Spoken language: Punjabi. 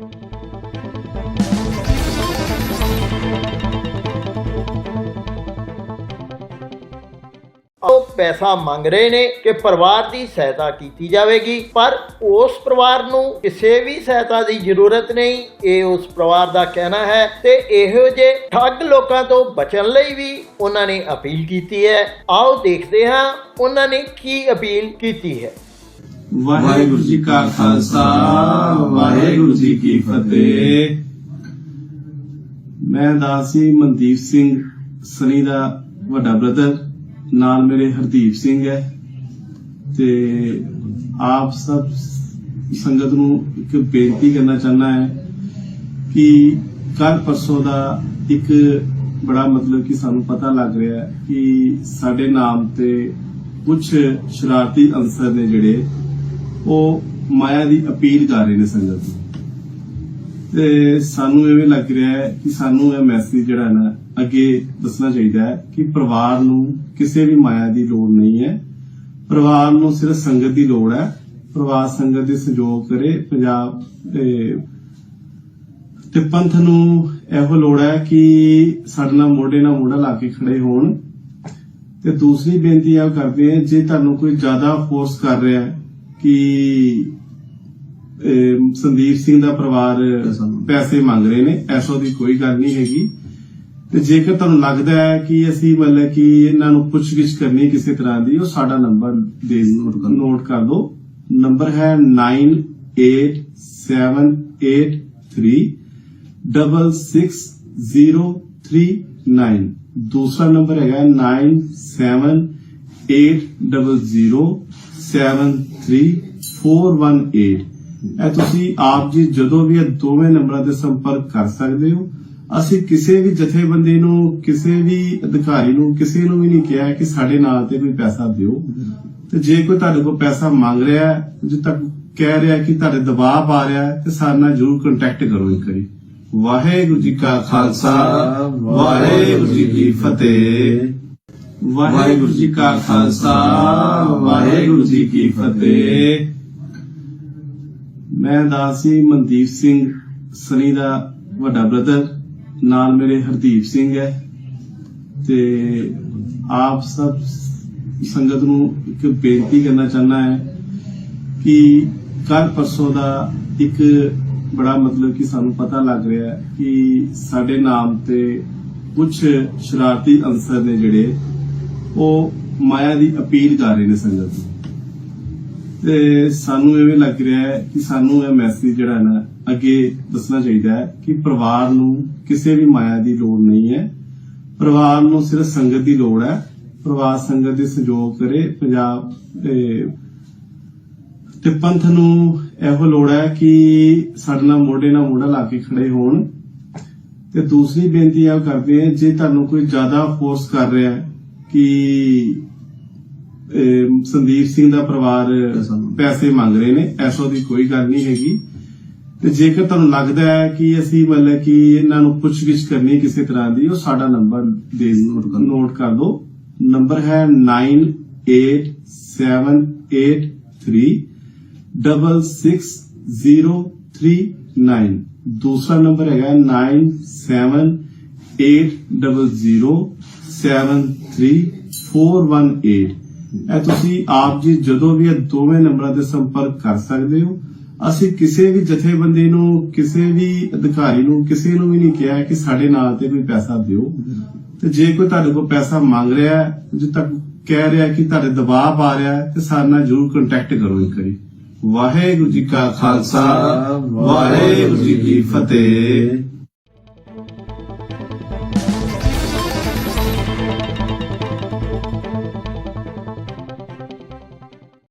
ਉਹ ਪੈਸਾ ਮੰਗ ਰਹੇ ਨੇ ਕਿ ਪਰਿਵਾਰ ਦੀ ਸਹਾਇਤਾ ਕੀਤੀ ਜਾਵੇਗੀ, ਪਰ ਉਸ ਪਰਿਵਾਰ ਨੂੰ ਕਿਸੇ ਵੀ ਸਹਾਇਤਾ ਦੀ ਜ਼ਰੂਰਤ ਨਹੀਂ। ਇਹ ਉਸ ਪਰਿਵਾਰ ਦਾ ਕਹਿਣਾ ਹੈ ਤੇ ਇਹੋ ਜਿਹੇ ਠੱਗ ਲੋਕਾਂ ਤੋਂ ਬਚਣ ਲਈ ਵੀ ਉਹਨਾਂ ਨੇ ਅਪੀਲ ਕੀਤੀ ਹੈ। ਆਓ ਦੇਖਦੇ ਹਾਂ ਉਹਨਾਂ ਨੇ ਕੀ ਅਪੀਲ ਕੀਤੀ ਹੈ। ਵਾਹਿਗੁਰੂ ਜੀ ਕਾ ਖਾਲਸਾ, ਵਾਹਿਗੁਰੂ ਜੀ ਕੀ ਫਤਿਹ। ਮੈਂ ਦਾਸੀ ਮਨਦੀਪ ਸਿੰਘ ਸਨੀ ਦਾ ਵੱਡਾ ਬ੍ਰਦਰ, ਨਾਲ ਮੇਰੇ ਹਰਦੀਪ ਸਿੰਘ ਹੈ। ਤੇ ਆਪ ਸਭ ਸੰਗਤ ਨੂੰ ਇੱਕ ਬੇਨਤੀ ਕਰਨਾ ਚਾਹਨਾ ਹੈ ਕਿ ਕੱਲ ਪਰਸੋਂ ਦਾ ਇੱਕ ਬੜਾ ਮਤਲਬ ਕਿ ਸਾਨੂੰ ਪਤਾ ਲੱਗ ਰਿਹਾ ਹੈ ਕਿ ਸਾਡੇ ਨਾਮ ਤੇ ਕੁਝ ਸ਼ਰਾਰਤੀ ਅੰਸਰ ਨੇ ਜਿਹੜੇ ਉਹ ਮਾਇਆ ਦੀ ਅਪੀਲ ਕਰ ਰਹੇ ਨੇ ਸੰਗਤ ਨੂੰ। ਤੇ ਸਾਨੂੰ ਐਵੇਂ ਲੱਗ ਰਿਹਾ ਹੈ ਕਿ ਸਾਨੂੰ ਇਹ ਮੈਸੇਜ ਜਿਹੜਾ ਹੈ ਨਾ, ਅੱਗੇ ਦੱਸਣਾ ਚਾਹੀਦਾ ਹੈ ਕਿ ਪਰਿਵਾਰ ਨੂੰ ਕਿਸੇ ਵੀ ਮਾਇਆ ਦੀ ਲੋੜ ਨਹੀਂ ਹੈ। ਪਰਿਵਾਰ ਨੂੰ ਸਿਰਫ ਸੰਗਤ ਦੀ ਲੋੜ ਹੈ। ਪਰਿਵਾਰ ਸੰਗਤ ਦੇ ਸਹਿਯੋਗ ਕਰੇ। ਪੰਜਾਬ ਤੇ ਤੇ ਪੰਥ ਨੂੰ ਇਹੋ ਲੋੜ ਹੈ ਕਿ ਸਾਡੇ ਨਾਲ ਮੋਢੇ ਨਾਲ ਮੋਢਾ ਲਾ ਕੇ ਖੜੇ ਹੋਣ। ਤੇ ਦੂਸਰੀ ਬੇਨਤੀ ਇਹ ਕਰਦੇ ਆ ਜੇ ਤੁਹਾਨੂੰ ਕੋਈ ਜ਼ਿਆਦਾ ਫੋਰਸ ਕਰ ਰਿਹਾ ਹੈ ਕਿ ਸੰਦੀਪ ਸਿੰਘ ਦਾ ਪਰਿਵਾਰ ਪੈਸੇ ਮੰਗ ਰਹੇ ਨੇ ਐਸੋ ਦੀ ਕੋਈ ਗੱਲ ਨਹੀਂ ਹੈਗੀ। ਤੇ ਜੇਕਰ ਤੁਹਾਨੂੰ ਲੱਗਦਾ ਹੈ ਕਿ ਅਸੀਂ ਮਤਲਬ ਕਿ ਇਹਨਾਂ ਨੂੰ ਪੁੱਛਗਿੱਛ ਕਰਨੀ ਕਿਸੇ ਤਰ੍ਹਾਂ ਦੀ ਉਹ ਸਾਡਾ ਨੰਬਰ ਦੇ ਨੋਟ ਕਰ ਲਓ ਨੰਬਰ ਹੈ 9873660339 ਦੂਸਰਾ ਨੰਬਰ ਹੈਗਾ 9780073418 ਇਹ ਤੁਸੀਂ ਆਪ ਜੀ ਜਦੋਂ ਵੀ ਇਹ ਦੋਵੇਂ ਨੰਬਰਾਂ ਤੇ ਸੰਪਰਕ ਕਰ ਸਕਦੇ ਹੋ। ਅਸੀਂ ਕਿਸੇ ਵੀ ਜਥੇਬੰਦੀ ਨੂੰ, ਕਿਸੇ ਵੀ ਅਧਿਕਾਰੀ ਨੂੰ, ਕਿਸੇ ਨੂੰ ਵੀ ਨਹੀਂ ਕਿਹਾ ਕਿ ਸਾਡੇ ਨਾਲ ਤੇ ਕੋਈ ਪੈਸਾ ਦਿਓ। ਤੇ ਜੇ ਕੋਈ ਤੁਹਾਡੇ ਕੋਲ ਪੈਸਾ ਮੰਗ ਰਿਹਾ ਹੈ, ਜੇ ਤੱਕ ਕਹਿ ਰਿਹਾ ਕਿ ਤੁਹਾਡੇ ਦਬਾਅ ਪਾ ਰਿਹਾ ਹੈ, ਤੇ ਸਾਡੇ ਨਾਲ ਜਰੂਰ ਕੰਟੈਕਟ ਕਰੋ ਇੱਕ ਵਾਰੀ। ਵਾਹਿਗੁਰੂ ਜੀ ਕਾ ਖਾਲਸਾ, ਵਾਹਿਗੁਰੂ ਜੀ ਕੀ ਫਤਿਹ। ਵਾਹਿਗੁਰੂ ਜੀ ਕਾ ਖਾਲਸਾ, ਵਾਹਿਗੁਰੂ ਜੀ ਕੀ ਫਤਿਹ। ਮੈਂ ਦਾਸੀ ਮਨਦੀਪ ਸਿੰਘ ਸਨੀ ਦਾ ਵੱਡਾ ਬ੍ਰਦਰ, ਨਾਲ ਮੇਰੇ ਹਰਦੀਪ ਸਿੰਘ ਹੈ। ਤੇ ਆਪ ਸਭ ਸੰਗਤ ਨੂੰ ਇੱਕ ਬੇਨਤੀ ਕਰਨਾ ਚਾਹਨਾ ਹੈ ਕਿ ਕੱਲ ਪਰਸੋਂ ਦਾ ਇੱਕ ਬੜਾ ਮਤਲਬ ਕਿ ਸਾਨੂੰ ਪਤਾ ਲੱਗ ਰਿਹਾ ਹੈ ਕਿ ਸਾਡੇ ਨਾਮ ਤੇ ਕੁਝ ਸ਼ਰਾਰਤੀ ਅੰਸਰ ਨੇ ਜਿਹੜੇ ਉਹ ਮਾਇਆ ਦੀ ਅਪੀਲ ਕਰ ਰਹੇ ਨੇ ਸੰਗਤ ਨੂੰ। ਤੇ ਸਾਨੂੰ ਐਵੇਂ ਲੱਗ ਰਿਹਾ ਹੈ ਕਿ ਸਾਨੂੰ ਇਹ ਮੈਸੇਜ ਜਿਹੜਾ ਹੈ ਨਾ, ਅੱਗੇ ਦੱਸਣਾ ਚਾਹੀਦਾ ਹੈ ਕਿ ਪਰਿਵਾਰ ਨੂੰ ਕਿਸੇ ਵੀ ਮਾਇਆ ਦੀ ਲੋੜ ਨਹੀਂ ਹੈ। ਪਰਿਵਾਰ ਨੂੰ ਸਿਰਫ ਸੰਗਤ ਦੀ ਲੋੜ ਹੈ। ਪਰਿਵਾਰ ਸੰਗਤ ਦੇ ਸਹਿਯੋਗ ਕਰੇ। ਪੰਜਾਬ ਤੇ ਤੇ ਪੰਥ ਨੂੰ ਇਹੋ ਲੋੜ ਹੈ ਕਿ ਸਾਡੇ ਨਾਲ ਮੋਢੇ ਨਾਲ ਮੋਢਾ ਲਾ ਕੇ ਖੜੇ ਹੋਣ। ਤੇ ਦੂਸਰੀ ਬੇਨਤੀ ਇਹ ਕਰਦੇ ਆ ਜੇ ਤੁਹਾਨੂੰ ਕੋਈ ਜ਼ਿਆਦਾ ਫੋਰਸ ਕਰ ਰਿਹਾ ਹੈ ਕਿ ਸੰਦੀਪ ਸਿੰਘ ਦਾ ਪਰਿਵਾਰ ਪੈਸੇ ਮੰਗ ਰਹੇ ਨੇ ਐਸੋ ਦੀ ਕੋਈ ਗੱਲ ਨਹੀਂ ਹੈਗੀ। ਤੇ ਜੇਕਰ ਤੁਹਾਨੂੰ ਲੱਗਦਾ ਹੈ ਕਿ ਅਸੀਂ ਮਤਲਬ ਕਿ ਇਹਨਾਂ ਨੂੰ ਪੁੱਛਗਿੱਛ ਕਰਨੀ ਕਿਸੇ ਤਰ੍ਹਾਂ ਦੀ ਉਹ ਸਾਡਾ ਨੰਬਰ ਦੇ ਨੋਟ ਕਰ ਲਓ ਨੰਬਰ ਹੈ 9873660339 ਦੂਸਰਾ ਨੰਬਰ ਹੈਗਾ 9780073418 ਇਹ ਤੁਸੀਂ ਆਪ ਜੀ ਜਦੋਂ ਵੀ ਇਹ ਦੋਵੇਂ ਨੰਬਰਾਂ ਤੇ ਸੰਪਰਕ ਕਰ ਸਕਦੇ ਹੋ। ਅਸੀਂ ਕਿਸੇ ਵੀ ਜਥੇਬੰਦੀ ਨੂੰ, ਕਿਸੇ ਵੀ ਅਧਿਕਾਰੀ ਨੂੰ, ਕਿਸੇ ਨੂੰ ਵੀ ਨਹੀਂ ਕਿਹਾ ਕਿ ਸਾਡੇ ਨਾਲ ਤੇ ਕੋਈ ਪੈਸਾ ਦਿਓ। ਤੇ ਜੇ ਕੋਈ ਤੁਹਾਡੇ ਕੋਲ ਪੈਸਾ ਮੰਗ ਰਿਹਾ ਹੈ, ਜੇ ਤੱਕ ਕਹਿ ਰਿਹਾ ਕਿ ਤੁਹਾਡੇ ਦਬਾਅ ਪਾ ਰਿਹਾ ਹੈ, ਤੇ ਸਾਡੇ ਨਾਲ ਜਰੂਰ ਕੰਟੈਕਟ ਕਰੋ ਇੱਕ ਵਾਰੀ। ਵਾਹਿਗੁਰੂ ਜੀ ਕਾ ਖਾਲਸਾ, ਵਾਹਿਗੁਰੂ ਜੀ ਕੀ ਫਤਿਹ।